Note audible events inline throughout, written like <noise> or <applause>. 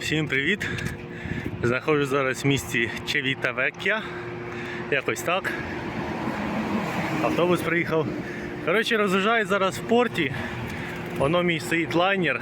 Всім привіт! Знаходжусь зараз в місті Чевітавек'я. Якось так. Автобус приїхав. Коротше, роз'їжджаю зараз в порті. Воно мій стоїть лайнер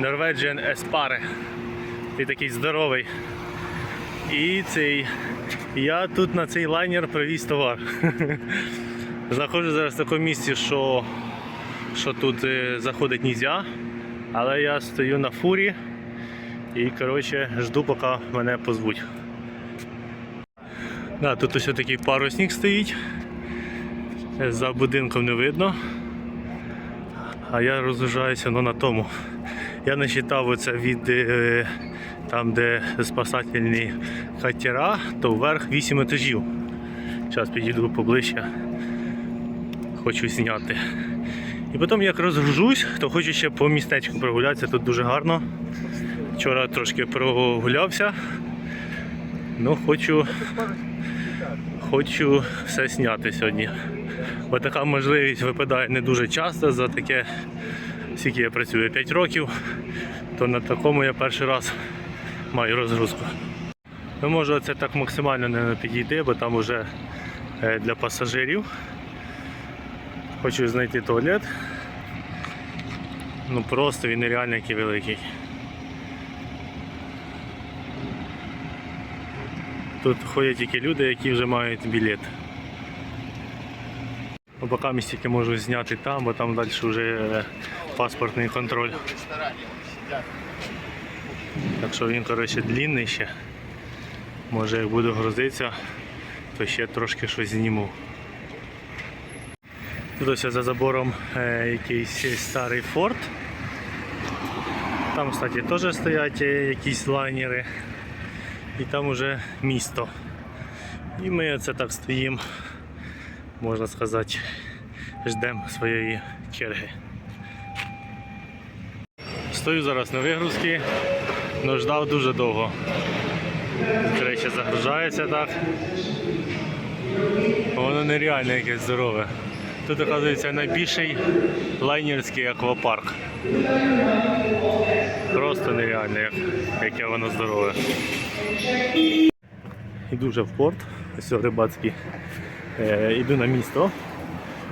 Norwegian Espare. Ти такий здоровий. І цей. Я тут на цей лайнер привіз товар. <laughs> Знаходжусь зараз в такому місці, що, що тут е, заходить нельзя. Але я стою на фурі і коротше, жду, поки мене позвуть. Да, тут ось такий парусник стоїть. За будинком не видно. А я розважаюся ну, на тому. Я не читав оце від е, там, де спасательні катера, то вверх 8 етажів. Зараз підійду поближче. Хочу зняти. І потім як розгружусь, то хочу ще по містечку прогулятися, тут дуже гарно. Вчора трошки прогулявся. Ну, хочу, хочу все зняти сьогодні. Бо така можливість випадає не дуже часто за таке, скільки я працюю 5 років, то на такому я перший раз маю розгрузку. Ну, може це так максимально не підійти, бо там вже е, для пасажирів. Хочу знайти туалет. Ну просто він нереально який великий. Тут ходять тільки люди, які вже мають білет. Ну, Поки містики можу зняти там, бо там далі вже е, паспортний контроль. Так що він коротше длинний ще. Може як буду грузитися, то ще трошки щось зніму. Тут ось за забором е, якийсь старий форт. Там, кстати, теж стоять е, якісь лайнери. І там уже місто. І ми це так стоїмо, можна сказати, ждемо своєї черги. Стою зараз на вигрузці, але ждав дуже довго. До речі, загружається так. Воно нереально якесь здорове. Тут, оказується, найбільший лайнерський аквапарк. Просто нереально, як, яке воно здорове. Іду вже в порт, ось рибацькі. Е, іду на місто.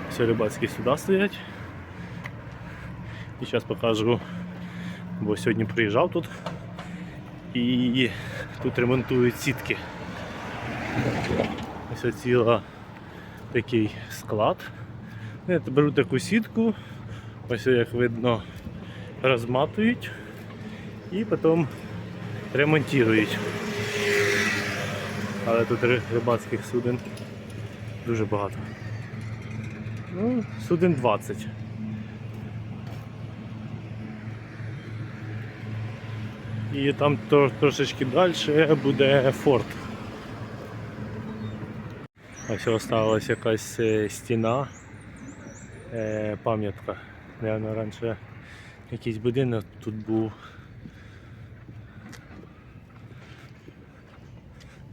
Ось рибацькі сюди стоять. І зараз покажу, бо сьогодні приїжджав тут і тут ремонтують сітки. Ось ціла такий склад. Беру таку сітку, ось як видно, розматують і потім ремонтують. Але тут рибацьких суден дуже багато. Ну, суден 20. І там трошечки далі буде форт. Ось осталась якась е, стіна, е, пам'ятка. Наверно, раніше якийсь будинок тут був.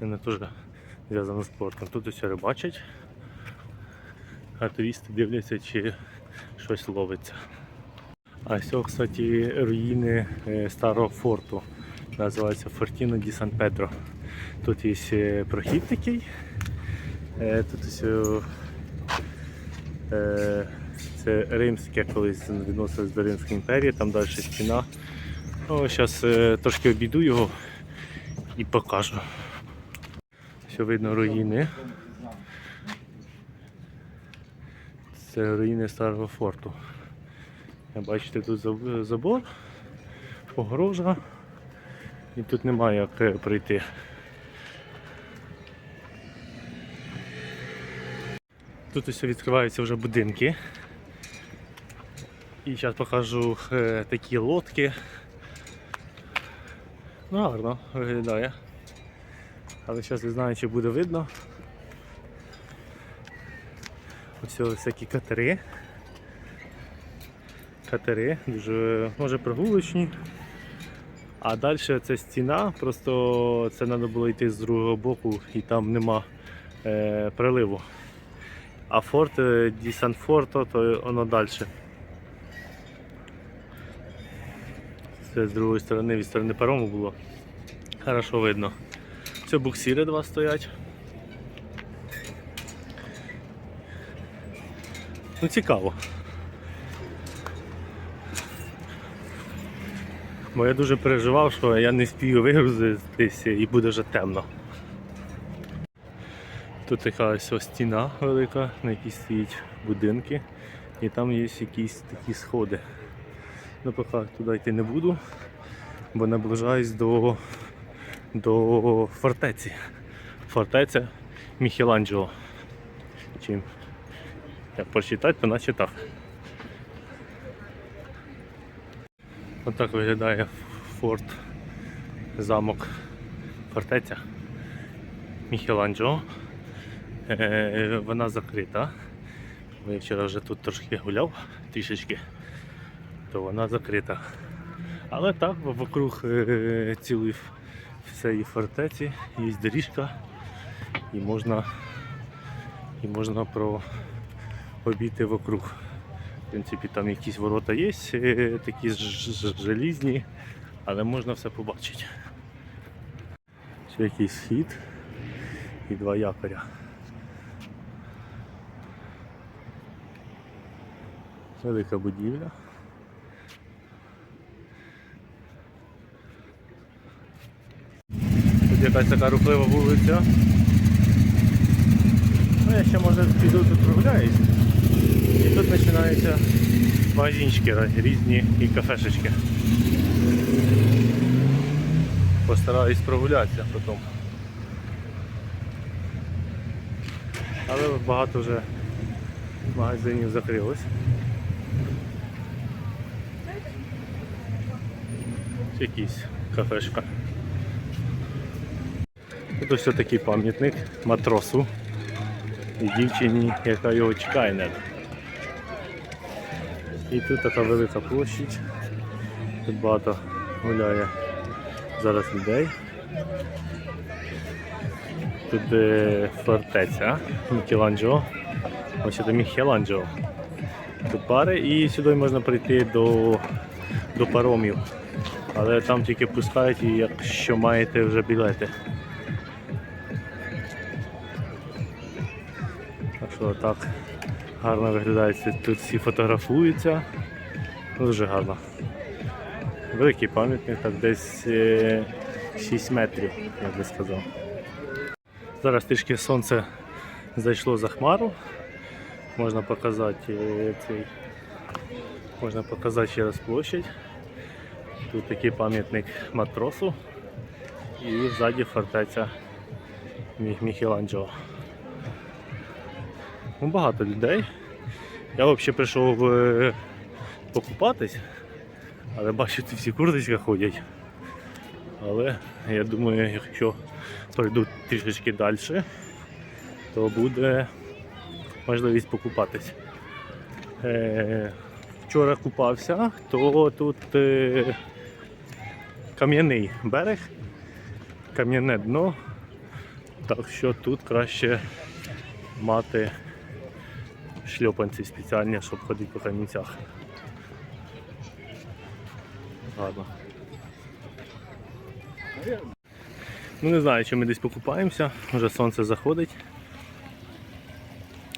Вона теж зв'язана з спортом. Тут усе рибачать, а туристи дивляться, чи щось ловиться. А ось, кстати, руїни е, старого форту. Називається Фортіно ді Сан Педро. Тут є е, прохід такий. Е, Тут ось е, це римське колись відносилось до Римської імперії, там далі стіна. Ну, Зараз трошки обійду його і покажу. Все видно руїни. Це руїни старого форту. Бачите, тут забор, огорожа. І тут немає як е, пройти. Тут ось відкриваються вже будинки. І зараз покажу е, такі лодки. Ну, гарно виглядає. Але зараз не знаю, чи буде видно. Ось всякі катери. Катери, дуже може прогулочні. А далі це стіна, просто це треба було йти з другого боку і там нема е, приливу. А форт е, Ді Сан Форто, то воно далі. Це з другої сторони, від сторони парому було. Хорошо видно. Це буксири два стоять. Ну цікаво. Бо я дуже переживав, що я не спію вигрузитися і буде вже темно. Тут така ось ось стіна велика, на якій стоять будинки, і там є якісь такі сходи. Ну поки туди йти не буду, бо наближаюсь до, до фортеці. Фортеця Міхеланджело. Чим як прочитати, то наче так. Отак виглядає форт, замок, фортеця Міхеланджело. Е, Вона закрита. Я вчора вже тут трошки гуляв трішечки, то вона закрита. Але так, вокруг е, всієї фортеці є доріжка і можна, і можна обійти вокруг. В принципі, там якісь ворота є, е, такі желізні, але можна все побачити. Ще якийсь схід і два якоря. Велика будівля. Якась така рухлива вулиця. Ну, я ще може піду тут прогуляюсь. І тут починаються магазинчики різні і кафешечки. Постараюсь прогулятися потім. Але багато вже магазинів закрилось. Це якийсь кафешка. Тут ось такий пам'ятник матросу і дівчині, яка його чекає над. І тут така велика площадь. Тут багато гуляє зараз людей. Тут е, фортеця Мікеланджело. Ось це Міхеланджело. Тут пари і сюди можна прийти до, до паромів. Але там тільки пускають, якщо маєте вже білети. Що так гарно виглядає. Це Тут всі фотографуються. Дуже гарно. Великий пам'ятник, так десь е, 6 метрів, я би сказав. Зараз трішки сонце зайшло за хмару. Можна показати е, цей. Можна показати ще площадь. Тут такий пам'ятник матросу і ззаді фортеця Мі- Міхеланджело. Ну, багато людей. Я взагалі прийшов е, покупатись, але бачу, ці всі курточки ходять. Але я думаю, якщо пройду трішечки далі, то буде можливість покупатись. Е, вчора купався, то тут е, кам'яний берег, кам'яне дно, так що тут краще мати шльопанці спеціальні, щоб ходити по камінцях. Гарно. Ну не знаю, чи ми десь покупаємося, вже сонце заходить.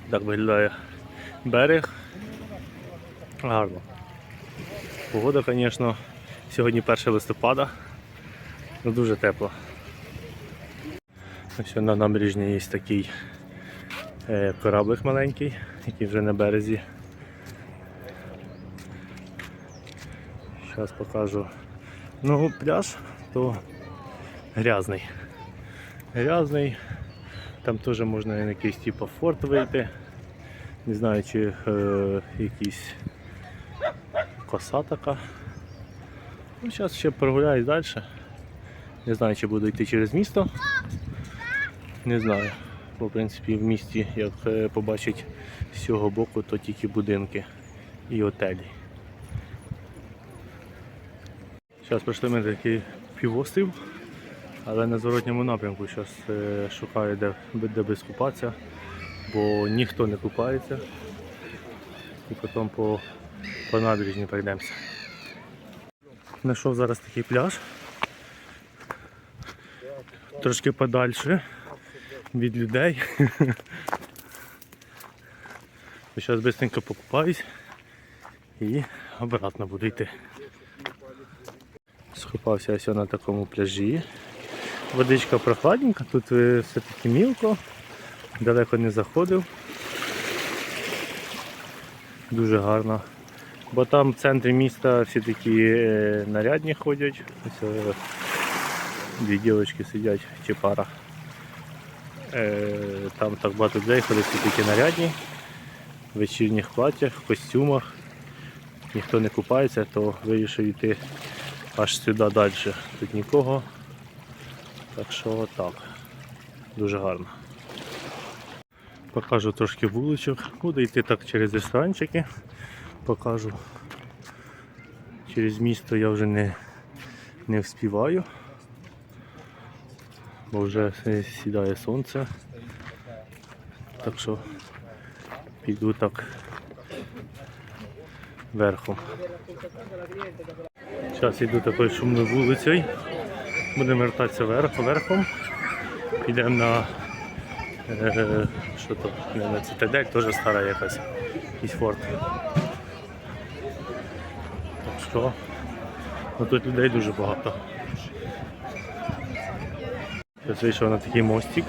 Так виглядає берег. Гарно. Погода, звісно, сьогодні 1 листопада, ну дуже тепло. Ось на набережні є такий е, кораблик маленький, який вже на березі. Зараз покажу. Ну, пляж то грязний. Грязний. Там теж можна на якийсь типу форт вийти. Не знаю, чи е, якийсь коса така. Ну, зараз ще прогуляюсь далі. Не знаю, чи буду йти через місто. Не знаю. Бо в принципі в місті, як е, побачить з цього боку, то тільки будинки і готелі. Зараз пройшли ми такий півострів, але на зворотньому напрямку. Зараз е, шукаю, де, де би скупатися, бо ніхто не купається. І потім по, по набережні пройдемося. Знайшов зараз такий пляж. Трошки подальше від людей. <laughs> Зараз швидко покупаюсь і обратно буду йти. Схопався ось на такому пляжі. Водичка прохладненька, тут е, все-таки мілко, далеко не заходив. Дуже гарно. Бо там в центрі міста всі такі е, нарядні ходять. Ось е, дві дівчатки сидять чи пара. Там так багато людей ходять всі такі нарядні, вечірніх платтях, в костюмах. Ніхто не купається, то вирішив йти аж сюди далі. Тут нікого. Так що так. Дуже гарно. Покажу трошки вуличок. Буду йти так через ресторанчики. Покажу. Через місто я вже не, не вспіваю. Бо вже сідає сонце. Так що піду так верхом. Зараз йду такою шумною вулицею. Будемо вертатися верх, верхом. Підемо на е, що то, не на цитадель, теж стара якась якийсь форт. Так що ну, тут людей дуже багато. Зараз вийшов на такий мостик.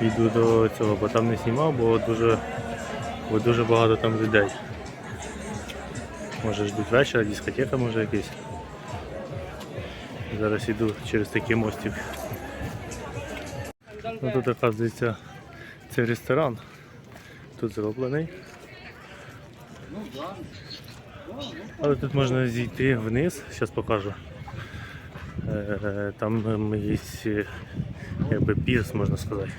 Йду до цього, бо там не знімав, бо дуже, бо дуже багато там людей. Може ждуть вечора, дискотека може якась. Зараз йду через такий мостик. Ну, тут оказується це ресторан. Тут зроблений. Але тут можна зійти вниз, зараз покажу. Е, Там є е, якби пірс, можна сказати.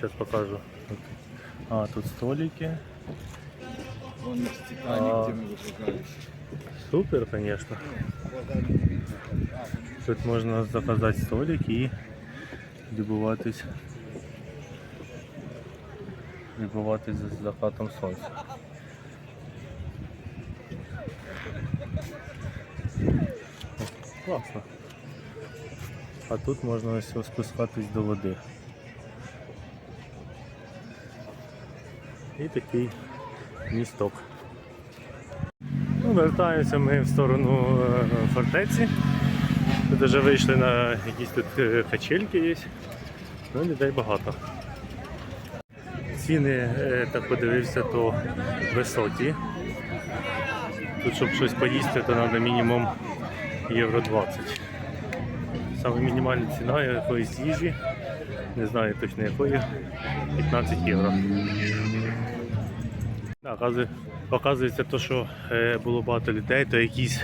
Зараз покажу. А, тут столики. Вон А. Титаник, где мы выпускались. Супер, конечно. Тут можна заказати столик і любуватись. Любуватись з закатом сонця. Класно. А тут можна ось ось спускатись до води. І такий місток. Ну, вертаємося ми в сторону е, фортеці. Тут вже вийшли на якісь тут е, качельки є. Ну, людей багато. Ціни, е, так подивився, то високі. Тут, щоб щось поїсти, то треба мінімум євро 20. Саме мінімальна ціна якоїсь їжі, не знаю точно якої, 15 євро. Да, оказує- Оказується, що е, було багато людей, то якісь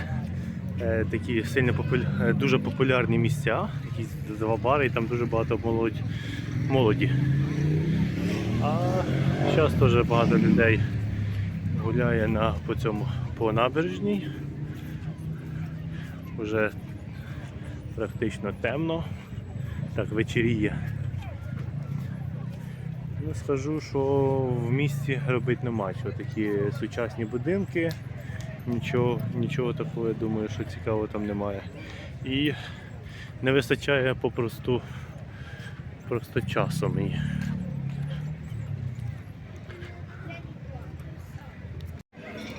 е, такі сильно популя... е, дуже популярні місця, якісь два бари, і там дуже багато молодь... молоді. А зараз теж багато людей гуляє на, по цьому по набережній. Уже практично темно, так вечеріє. Ну, скажу, що в місті робити нема чого. Такі сучасні будинки, нічого, нічого такого, я думаю, що цікавого там немає. І не вистачає попросту просто часу мені.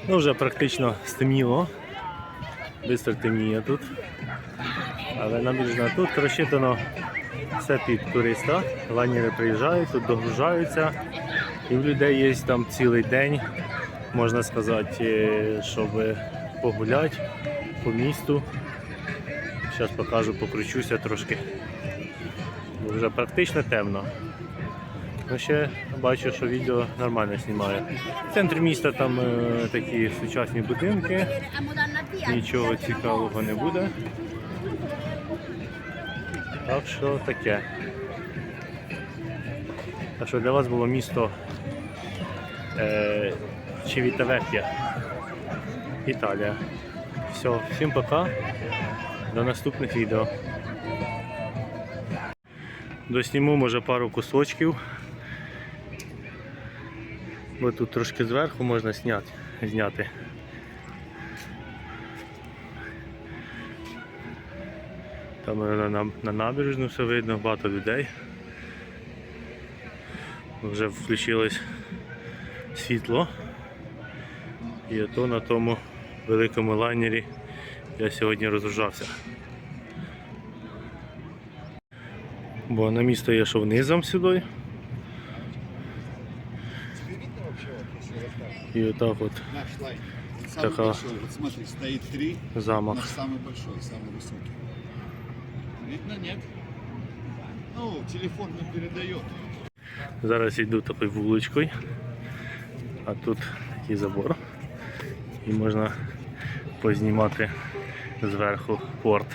Ну, вже практично стемніло. Бистро темніє тут. Але набіжна тут розчитано все під туриста. Лайнери приїжджають, тут догружаються. І в людей є там цілий день, можна сказати, щоб погуляти по місту. Зараз покажу, покручуся трошки. Вже практично темно. Ну ще бачу, що відео нормально знімає. В центрі міста там е, такі сучасні будинки, нічого цікавого не буде. Так що таке. Так що для вас було місто е, Чивітавек'я, Італія. Все, всім пока. До наступних відео. Досніму може пару кусочків. Бо тут трошки зверху можна зняти. Там на, на, на набережну все видно, багато людей. Вже включилось світло. І ото на тому великому лайнері я сьогодні розгружався. Бо на місто я йшов низом сюди. Тебе видно вообще, вот, если вот так? І отак от Наш лайн. Самый Такая. большой. Вот смотри, стоит три. замах. Наш самый большой, самый высокий. Видно, нет? Ну, телефон не передает. Зараз йду такою вуличкою, а тут такий забор. І можна познімати зверху порт.